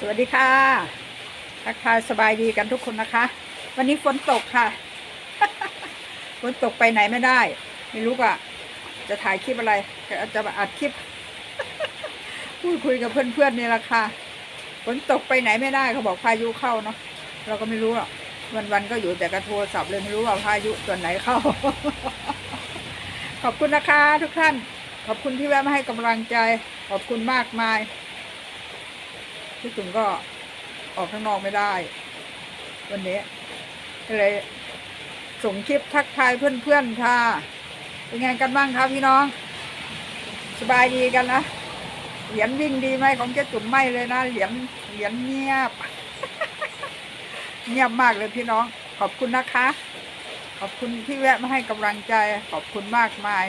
สวัสดีค่ะทักทายสบายดีกันทุกคนนะคะ วันนี้ฝนตกค่ะ ฝนตกไปไหนไม่ได้ ไม่รู้ว่าจะถ่ายคลิปอะไร จะอัดคลิป พูดคุยกับเพื่อนๆนี่แหละค่ะ ฝนตกไปไหนไม่ได้เขาบอกพายุเข้าเนาะ เราก็ไม่รู้หรอก วันๆก็อยู่แต่กระโทรศัพท์เลยไม่รู้ว่าพายุตัวไหนเข้า ขอบคุณนะคะ ทุกท่าน ขอบคุณที่แวะมาให้กำลังใจ ขอบคุณมากมาย พี่ตุ่มก็ออกข้างนอกไม่ได้ วันนี้ก็เลยส่งคลิปทักทายเพื่อนๆค่ะเป็นไงกันบ้างคะพี่น้อง สบายดีกันนะเหรียญวิ่งดีไหมของเจ๊จุ่มไม่เลยนะเหรียญเหรียญเงียบ เงียบมากเลยพี่น้อง ขอบคุณนะคะ ขอบคุณที่แวะมาให้กำลังใจ ขอบคุณมากมาย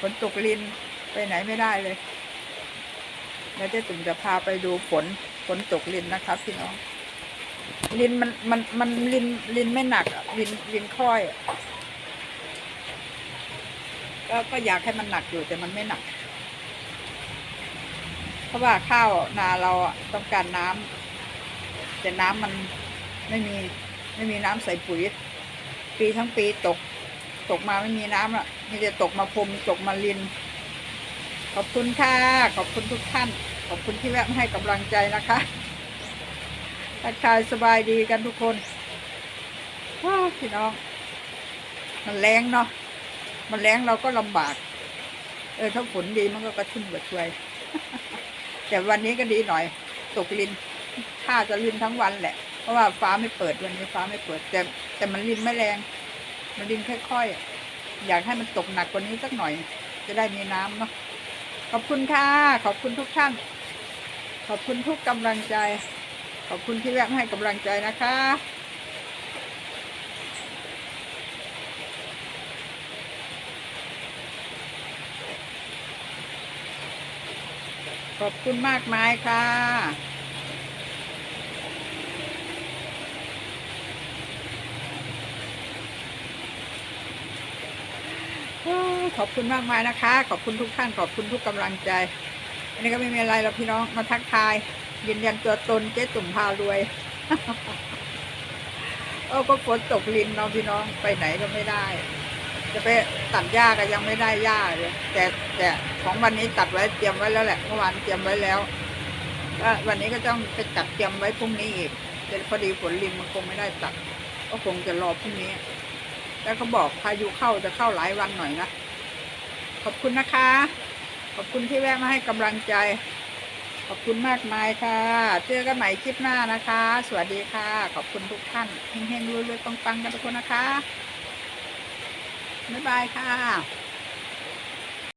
ฝนตกลินไปไหนไม่ได้เลย เดี๋ยวเจ๊ตุ่มจะพาไปดูฝนฝนตกลินนะครับพี่น้อง ลินมันมันมันลินลินไม่หนักลินลินค่อยก็ก็อยากให้มันหนักอยู่แต่มันไม่หนัก เพราะว่าข้าวนาเราต้องการน้ำแต่น้ำมันไม่มีไม่มีน้ำใส่ปุ๋ยปีทั้งปีตก ตกมาไม่มีน้ำอะมีแต่ตกมาพรมตกมาลิน ขอบคุณค่ะ ขอบคุณทุกท่าน ขอบคุณที่แวะมาให้กำลังใจนะคะทักทายสบายดีกันทุกคนว้าพี่น้อง มันแรงเนาะ มันแรงเราก็ลำบาก เออถ้าฝนดีมันก็กระชุ่มกระชวย แต่วันนี้ก็ดีหน่อย ตกลินถ้าจะลินทั้งวันแหละ เพราะว่าฟ้าไม่เปิดวันนี้ฟ้าไม่เปิด แต่แต่มันลินไม่แรง มันลินค่อยๆ อยากให้มันตกหนักกว่านี้สักหน่อย จะได้มีน้ำเนาะ ขอบคุณค่ะ ขอบคุณทุกท่าน ขอบคุณทุกกำลังใจ ขอบคุณที่แวะมาให้กำลังใจนะคะ ขอบคุณมากมายค่ะ ขอบคุณมากมายนะคะ ขอบคุณทุกท่านขอบคุณทุกกำลังใจ อันนี้ก็ไม่มีอะไรหรอกพี่น้องมาทักทายยืนยันตัวตนเจ๊ตุ่มพารวยโอ้ก็ฝนตกลินเนาะพี่น้องไปไหนก็ไม่ได้ จะไปตัดหญ้าก็ยังไม่ได้หญ้าเลยแต่แต่ของวันนี้ตัดไว้เตรียมไว้แล้วแหละเมื่อวานเตรียมไว้แล้วก็วันนี้ก็ต้องไปจัดเตรียมไว้พรุ่งนี้อีกแต่พอดีฝนลินมันคงไม่ได้ตัด ก็คงจะรอพรุ่งนี้ แล้วเขาบอกพายุเข้าจะเข้าหลายวันหน่อยนะ ขอบคุณนะคะ ขอบคุณที่แวะมาให้กำลังใจ ขอบคุณมากมายค่ะ เจอกันใหม่คลิปหน้านะคะ สวัสดีค่ะ ขอบคุณทุกท่านเฮงๆรวยๆปังๆกันทุกคนนะคะบ๊ายบายค่ะ